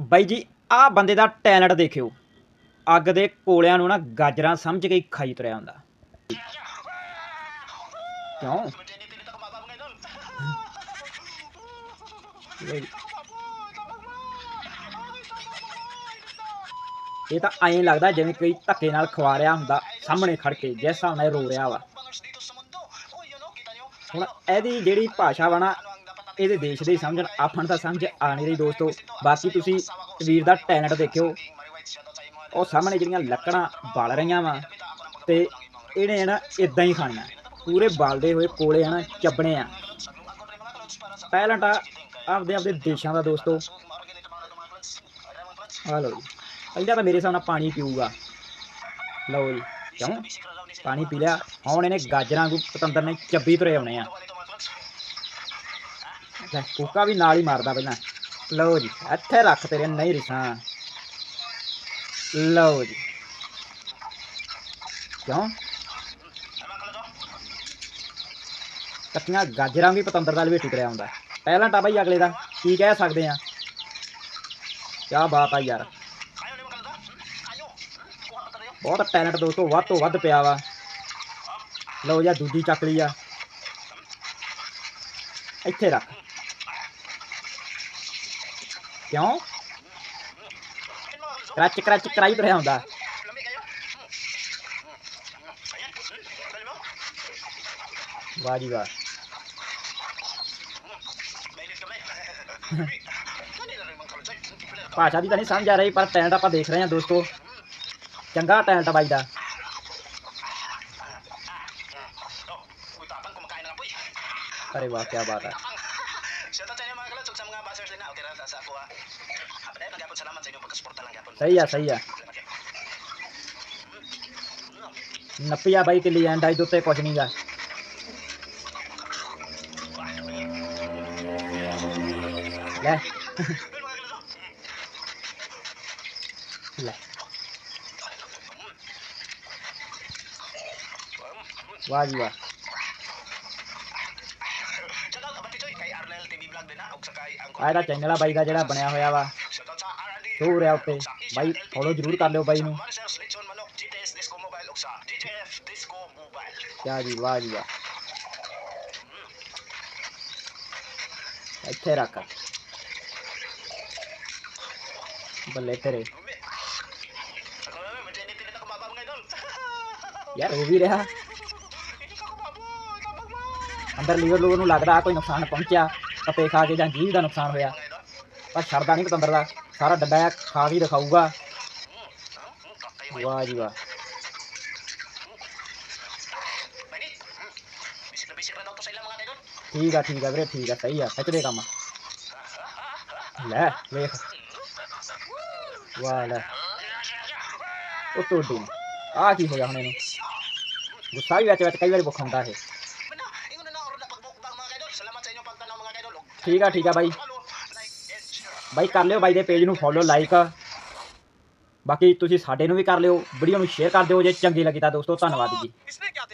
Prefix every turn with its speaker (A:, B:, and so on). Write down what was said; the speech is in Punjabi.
A: ਬਾਈ ਜੀ, ਆਹ ਬੰਦੇ ਦਾ ਟੈਲੈਂਟ ਦੇਖਿਓ। ਅੱਗ ਦੇ ਕੋਲਿਆਂ ਨੂੰ ਨਾ ਗਾਜਰਾਂ ਸਮਝ ਕੇ ਹੀ ਖਾਈ ਤੁਰਿਆ ਹੁੰਦਾ। ਕਿਉਂ? ਇਹ ਤਾਂ ਐਂ ਲੱਗਦਾ ਜਿਵੇਂ ਕੋਈ ਧੱਕੇ ਨਾਲ ਖਵਾ ਰਿਹਾ ਹੁੰਦਾ ਸਾਹਮਣੇ ਖੜ ਕੇ, ਜਿਸ ਹਿਸਾਬ ਨਾਲ ਰੋ ਰਿਹਾ ਵਾ। ਹੁਣ ਇਹਦੀ ਜਿਹੜੀ ਭਾਸ਼ਾ ਵਾ ਨਾ ਇਹਦੇ ਦੇਸ਼ ਦੇ ਹੀ ਸਮਝਣ ਆਪਾਂ ਤਾਂ ਸਮਝ ਆ ਨਹੀਂ ਰਹੀ ਦੋਸਤੋ। ਬਾਕੀ ਤੁਸੀਂ ਵੀਰ ਦਾ ਟੈਲੈਂਟ ਦੇਖਿਓ। ਉਹ ਸਾਹਮਣੇ ਜਿਹੜੀਆਂ ਲੱਕੜਾਂ ਬਲ ਰਹੀਆਂ ਵਾ ਤੇ ਇਹਨੇ ਨਾ ਇਦਾਂ ਹੀ ਖਾਣਾ ਪੂਰੇ ਬਲਦੇ ਹੋਏ ਕੋਲੇ ਨਾ ਚੱਬਣੇ ਆ। ਟੈਲੈਂਟ ਆ ਆਪਦੇ ਆਪਦੇ ਦੇਸ਼ਾਂ ਦਾ ਦੋਸਤੋ। ਆ ਲਓ ਜੀ। ਪਹਿਲਾਂ ਤਾਂ ਮੇਰੇ ਹਿਸਾਬ ਨਾਲ ਪਾਣੀ ਪੀਊਗਾ। ਲਓ ਜੀ। ਕਿਉਂ? ਪਾਣੀ ਪੀ ਲਿਆ। ਹੁਣ ਇਹਨੇ ਗਾਜਰਾਂ ਨੂੰ ਪਤੰਦਰ ਨੇ ਚੱਬੀ ਤੁਰੇ ਆਉਣੇ ਆ। ਲੈ ਕੂਕਾ ਵੀ ਨਾਲ ਹੀ ਮਾਰਦਾ ਪਹਿਲਾਂ। ਲਓ ਜੀ, ਇੱਥੇ ਰੱਖ ਤੇਰੇ ਨਹੀਂ ਰਿਸਾਂ। ਲਓ ਜੀ। ਕਿਉਂ? ਕੱਟੀਆਂ ਗਾਜਰਾਂ ਵੀ ਪਤੰਦਰ ਦਾ ਲਵੇਟੀ ਤੁਰਿਆ ਹੁੰਦਾ। ਪਹਿਲਾਂ ਤਾਂ ਬਾਈ ਅਗਲੇ ਦਾ ਕੀ ਕਹਿ ਸਕਦੇ ਆ? ਕਿਆ ਬਾਤ ਆ ਯਾਰ। ਬਹੁਤ ਟੈਲੈਂਟ ਦੋਸਤੋ, ਵੱਧ ਤੋਂ ਵੱਧ ਪਿਆ ਵਾ। ਲਓ ਯਾ ਦੂਜੀ ਚੱਕ ਲਈ ਆ। ਇੱਥੇ ਰੱਖ। ਕਿਉਂ? ਕਰਚ ਕਰਚ ਕਰਾਈ ਤੁਰਿਆ ਹੁੰਦਾ। ਵਾਹ ਜੀ ਵਾਹ। ਭਾਸ਼ਾ ਦੀ ਤਾਂ ਨਹੀਂ ਸਮਝ ਆ ਰਹੀ, ਪਰ ਟੈਲੈਂਟ ਆਪਾਂ ਦੇਖ ਰਹੇ ਹਾਂ ਦੋਸਤੋ। ਚੰਗਾ ਟੈਲੈਂਟ ਬਾਈ ਦਾ। ਅਰੇ ਵਾਹ ਕੀ ਬਾਤ ਹੈ
B: Shoutout sa inyo mga kalatsog sa mga basers din na. Okay ra ta sa ako ha. Apday magyapon salamat sa inyong pagkasuporta lang gyapon.
A: ਸਹੀ ਆ ਸਹੀ ਆ
B: Okay.
A: ਨੱਪਿਆ ਬਾਈ ਕਿੱਲੀ ਐਂਡ ਆਈ ਦੇ ਉੱਤੇ ਕੁਝ ਨਹੀਂਗਾ ਲੈ ਲੈ ਵਾਹ ਜੀ ਵਾਹ
B: Shoutout abati choy kay Arnel TV Vlog din na ug sa kay ang
A: ਆ ਇਹਦਾ ਚੈਨਲ ਆ ਬਾਈ ਦਾ ਜਿਹੜਾ ਬਣਿਆ ਹੋਇਆ ਵਾ
B: Shoutout sa RRD.
A: ਸ਼ੋ ਰਿਹਾ ਉੱਤੇ ਬਾਈ ਫੋਲੋ ਜ਼ਰੂਰ ਕਰ ਲਿਓ ਬਾਈ ਨੂੰ
B: Marisers Lechon Manok GTS Disco Mobile ug sa DJF Disco Mobile.
A: ਕਿਆ ਜੀ ਵਾਹ ਜੀ ਵਾਹ ਇੱਥੇ ਰੱਖ ਬੱਲੇ ਤੇਰੇ
B: Ako na medyo hindi na kumabab ngayon.
A: ਯਾਰ ਉਹ ਵੀ ਰਿਹਾ ਅੰਦਰ ਲੀਵਰ ਲੂਵਰ ਨੂੰ ਲੱਗਦਾ ਕੋਈ ਨੁਕਸਾਨ ਪਹੁੰਚਿਆ ਪੱਤੇ ਖਾ ਕੇ ਜਾਂ ਜੀਭ ਦਾ ਨੁਕਸਾਨ ਹੋਇਆ। ਪਰ ਛੱਡਦਾ ਨਹੀਂ ਪਤੰਦਰ ਦਾ, ਸਾਰਾ ਡੱਬਾ ਖਾ ਕੇ ਹੀ ਦਿਖਾਊਗਾ ਵਾਹ ਜੀ ਵਾਹ। ਠੀਕ ਆ ਠੀਕ ਆ ਵੀਰੇ, ਠੀਕ ਆ, ਸਹੀ ਆ ਖਿੱਚ ਦੇ ਕੰਮ ਲੈ, ਵੇਖ। ਵਾਹ, ਲੈ। ਉਹ ਟੋਡੀ। ਆ ਕੀ ਹੋਇਆ ਹੁਣ ਇਹਨੂੰ? ਗੁੱਸਾ ਵੀ ਵਿੱਚ ਵਿੱਚ ਕਈ ਵਾਰੀ ਬੁਖਾਉਂਦਾ ਇਹ।
B: Salamat sa inyong pagtanaw mga kaidol. ug
A: ਠੀਕ ਆ ਠੀਕ ਆ ਬਾਈ
B: Follow, like, and share.
A: ਬਾਈ ਕਰ ਲਿਓ ਬਾਈ ਦੇ ਪੇਜ ਨੂੰ ਫੋਲੋ ਲਾਈਕ ਬਾਕੀ ਤੁਸੀਂ ਸਾਡੇ ਨੂੰ ਵੀ ਕਰ ਲਿਓ ਵੀਡੀਓ ਨੂੰ ਸ਼ੇਅਰ ਕਰ ਦਿਓ ਜੇ ਚੰਗੀ ਲੱਗੀ ਤਾਂ ਦੋਸਤੋ ਧੰਨਵਾਦ ਜੀ
B: इसमें क्या